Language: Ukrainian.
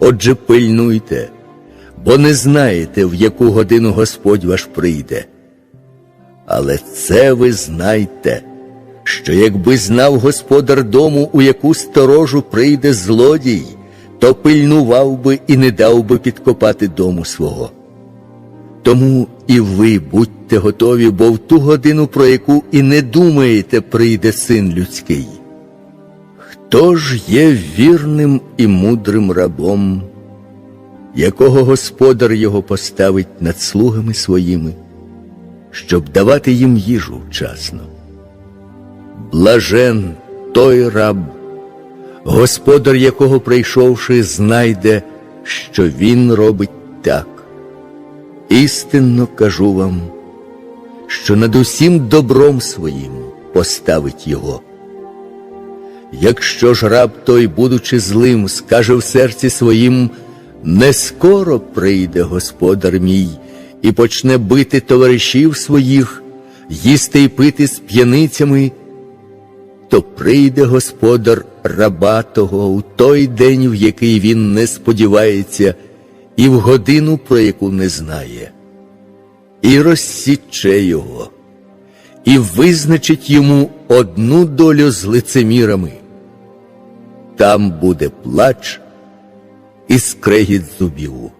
Отже, пильнуйте, бо не знаєте, в яку годину Господь ваш прийде. Але це ви знайте, що якби знав господар дому, у яку сторожу прийде злодій, то пильнував би і не дав би підкопати дому свого. Тому і ви будьте готові, бо в ту годину, про яку і не думаєте, прийде син людський. Хто ж є вірним і мудрим рабом, якого господар його поставить над слугами своїми, щоб давати їм їжу вчасно? Блажен той раб, господар якого прийшовши, знайде, що він робить так. Істинно кажу вам, що над усім добром своїм поставить його. Якщо ж раб той, будучи злим, скаже в серці своїм, не скоро прийде господар мій і почне бити товаришів своїх, їсти й пити з п'яницями, то прийде господар раба того у той день, в який він не сподівається, і в годину, про яку не знає, і розсіче його, і визначить йому одну долю з лицемірами. Там буде плач і скрегіт зубів.